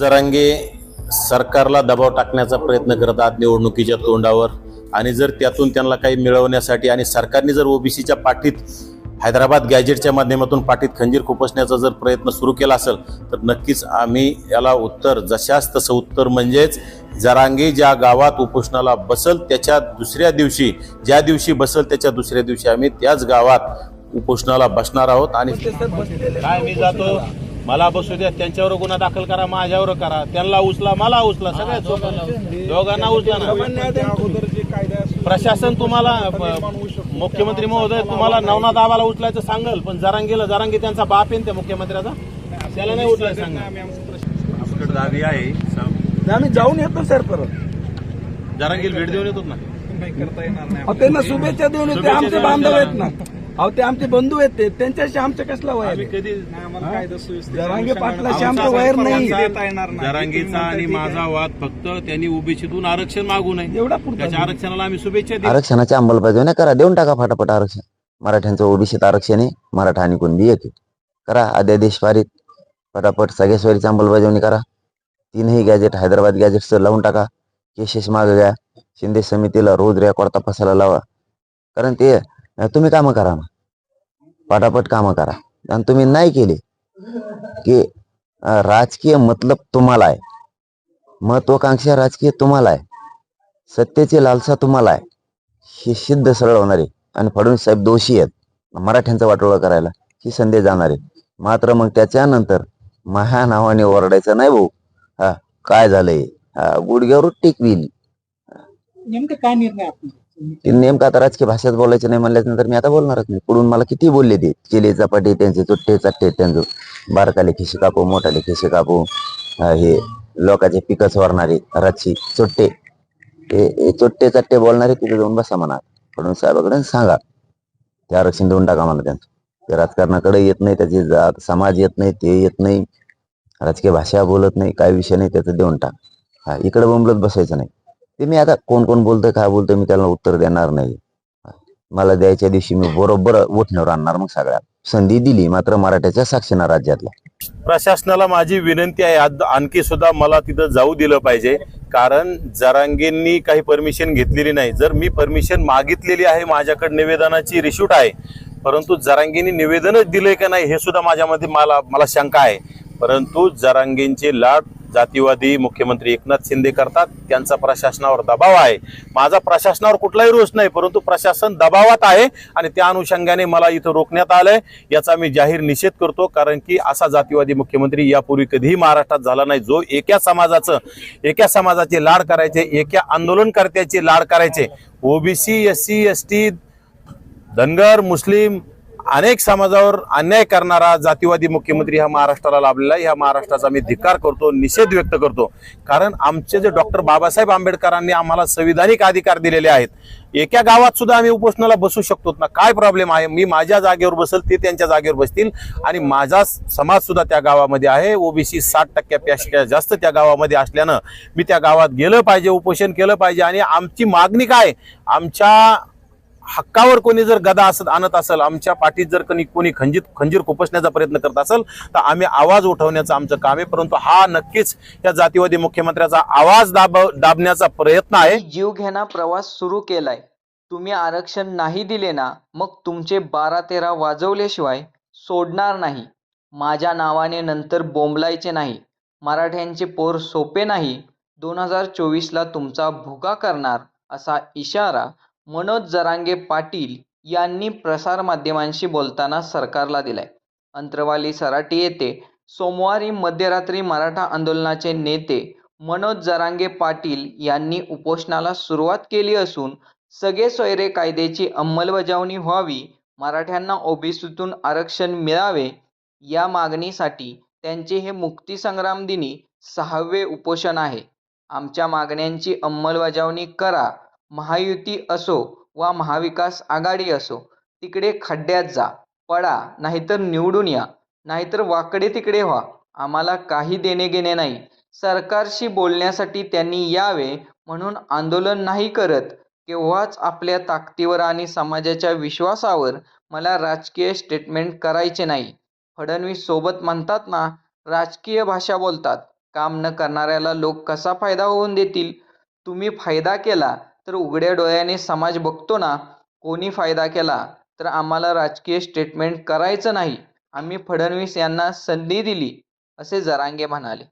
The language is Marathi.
जरांगे सरकारला दबाव टाकण्याचा प्रयत्न करत आहात निवडणुकीच्या तोंडावर. आणि जर त्यातून त्यांना काही मिळवण्यासाठी आणि सरकारने जर ओबीसीच्या पाठीत हैदराबाद गॅजेटच्या माध्यमातून पाठीत खंजीर खुपसण्याचा जर प्रयत्न सुरू केला असेल तर नक्कीच आम्ही याला उत्तर जशास तसं उत्तर म्हणजेच जरांगे ज्या गावात उपोषणाला बसल त्याच्या दुसऱ्या दिवशी ज्या दिवशी बसल त्याच्या दुसऱ्या दिवशी आम्ही त्याच गावात उपोषणाला बसणार आहोत आणि काय मी जातो? मला बसू द्या त्यांच्यावर गुन्हा दाखल करा माझ्यावर करा. त्यांना उचला मला उचला सगळ्यात सोपं. दोघांना उचला ना. प्रशासन तुम्हाला मुख्यमंत्री महोदय तुम्हाला नवनाथ आबाला उचलायचं सांगल पण जरांगीला जरांगी त्यांचा बाप आहे ना त्या मुख्यमंत्र्याचा. त्याला नाही उचलायचं सांगा दावी आहे आम्ही जाऊन येतो सर परत. जरांगीला भेट देऊन येतो ना. त्यांना शुभेच्छा देऊन येते आमचे बांधव. आहेत ना. अहो ते आमचे बंधू आहेत ते. त्यांच्याशी आमचं कसला वय? कधी जरांगे पाटलाशी आमचं वैर नाही. जरांगीचा आणि माझा वाद फक्त त्यांनी ओबीसीतून आरक्षण मागू नये. एवढा त्याच्या आरक्षणाला आम्ही शुभेच्छा आरक्षणाची अंमलबजावणी करा. देऊन टाका फटाफट आरक्षण. मराठ्यांचं ओबीसीत आरक्षण आहे. मराठा आणि कुणबी एक आहे. करा. अध्यादेश पारित फटाफट सगळ्या स्वारीची अंमलबजावणी करा. तीनही गॅजेट हैदराबाद गॅजेटचं लावून टाका. केसेस मागे घ्या. शिंदे समितीला रोज रेकॉर्ड तपासायला लावा. कारण ते तुम्ही कामं करा ना. पटापट कामं करा. आणि तुम्ही नाही केले की राजकीय मतलब तुम्हाला आहे. महत्वाकांक्षा राजकीय तुम्हाला आहे. सत्तेची लालसा तुम्हाला आहे. ही सिद्ध सरळ होणार. आहे आणि फडणवीस साहेब दोषी आहेत. मराठ्यांचा वाटोळा करायला ही संधी जाणार आहे. मात्र मग त्याच्यानंतर महा नावाने ओरडायचं नाही भाऊ. हा काय झालंय? हा गुडघ्यावर टिकविल नेमकं काय निर्णय आपण नेमकं आता राजकीय भाषेत बोलायचं नाही म्हणल्यानंतर मी आता बोलणारच नाही. पुढून मला किती बोलले ते? चिले चपाटे त्यांचे चुट्टे चट्टे त्यांचं. बारकाले खिशी कापू मोठाले खिशे कापू. हे लोकांचे पिकं वारणारे रातची चुट्टे. हे चुट्टे चट्टे बोलणारे तिथे जाऊन बसा म्हणा. म्हणून साहेबाकडे सांगा. ते आरक्षण देऊन टाका मला त्यांचं. ते राजकारणाकडे येत नाही त्याची जात समाज येत नाही ते येत नाही. राजकीय भाषा बोलत नाही काय विषय नाही त्याचं देऊन टाक. हा इकडे बोंबलत बसायचं नाही. ते मी आता कोण कोण बोलतं काय बोलतं मी त्याला उत्तर देणार नाही. मला द्यायच्या दिवशी मी बरोबर उठण्यावर आणणार मग सगळ्या संधी दिली मात्र मराठ्याच्या साक्षीना राज्यातल्या. प्रशासनाला माझी विनंती आहे आणखी सुद्धा मला तिथं जाऊ दिलं पाहिजे. कारण जरांगेंनी काही परमिशन घेतलेली नाही. जर मी परमिशन मागितलेली आहे माझ्याकडे निवेदनाची रिशूट आहे परंतु जरांगेंनी निवेदनच दिलंय का नाही हे सुद्धा माझ्यामध्ये मला मला शंका आहे. परंतु जरांगेंचे लाट जातीवादी मुख्यमंत्री एकनाथ शिंदे करतात. त्यांचा प्रशासनावर दबाव आहे. माझा प्रशासनावर कुठलाही रोष नाही परंतु प्रशासन दबावात आहे आणि त्या अनुषंगाने मला इथं रोखण्यात आलंय. याचा मी जाहीर निषेध करतो कारण की असा जातीवादी मुख्यमंत्री यापूर्वी कधीही महाराष्ट्रात झाला नाही. जो एका समाजाचं एका समाजाचे लाड करायचे एका आंदोलनकर्त्याचे लाड करायचे OBC S C S T Dhangar मुस्लिम अनेक समाजावर अन्याय करणारा जातीवादी मुख्यमंत्री हा महाराष्ट्राला लाभलेला आहे. ह्या महाराष्ट्राचा मी धिक्कार करतो निषेध व्यक्त करतो. कारण आमचे जे डॉक्टर बाबासाहेब आंबेडकरांनी आम्हाला संविधानिक अधिकार दिलेले आहेत एका गावात सुद्धा आम्ही उपोषणाला बसू शकतो ना? काय प्रॉब्लेम आहे? मी माझ्या जागेवर बसेल ते त्यांच्या जागेवर बसतील आणि माझा समाज सुद्धा त्या गावामध्ये आहे. ओबीसी साठ टक्क्यापेक्षा जास्त त्या गावामध्ये असल्यानं मी त्या गावात गेलं पाहिजे उपोषण केलं पाहिजे आणि आमची मागणी काय? आमच्या हक्कावर कोणी जर गदा असत आणत असेल आमच्या पाठीत जर कोणी कोणी खंजीत खंजीर खुपसण्याचा प्रयत्न करत असेल तर आम्ही आवाज उठवण्याचं आमचं काम आहे. परंतु हा नक्कीच या जातीवादी मुख्यमंत्र्याचा आवाज दाब दाबण्याचा प्रयत्न आहे. मी जीव घेणा प्रवास सुरू केलाय. तुम्ही आरक्षण नाही दिले ना मग तुमचे बारा तेरा वाजवल्याशिवाय सोडणार नाही. माझ्या नावाने नंतर बोंबलायचे नाही. मराठ्यांचे पोर सोपे नाही. दोन हजार चोवीसला तुमचा भुगा करणार असा इशारा मनोज जरांगे पाटील यांनी प्रसारमाध्यमांशी बोलताना सरकारला दिलाय. अंतरवाली सराटी येथे सोमवारी मध्यरात्री मराठा आंदोलनाचे नेते मनोज जरांगे पाटील यांनी उपोषणाला सुरुवात केली असून सगळे सोयरे कायद्याची अंमलबजावणी व्हावी मराठ्यांना ओबीसीतून आरक्षण मिळावे या मागणीसाठी त्यांचे हे मुक्तीसंग्राम दिनी सहावे उपोषण आहे. आमच्या मागण्यांची अंमलबजावणी करा महायुती असो वा महाविकास आघाडी असो तिकडे खड्ड्यात जा पडा नाहीतर निवडून या नाहीतर वाकडे तिकडे व्हा. आम्हाला काही देणे घेणे नाही. सरकारशी बोलण्यासाठी त्यांनी यावे म्हणून आंदोलन नाही करत. केव्हाच आपल्या ताकदीवर आणि समाजाच्या विश्वासावर मला राजकीय स्टेटमेंट करायचे नाही. फडणवीस सोबत म्हणतात ना राजकीय भाषा बोलतात. काम न करणाऱ्याला लोक कसा फायदा होऊन देतील? तुम्ही फायदा केला तर उघड्या डोळ्याने समाज बघतो ना कोणी फायदा केला तर आम्हाला राजकीय स्टेटमेंट करायचं नाही. आम्ही फडणवीस यांना संधी दिली असे जरांगे म्हणाले.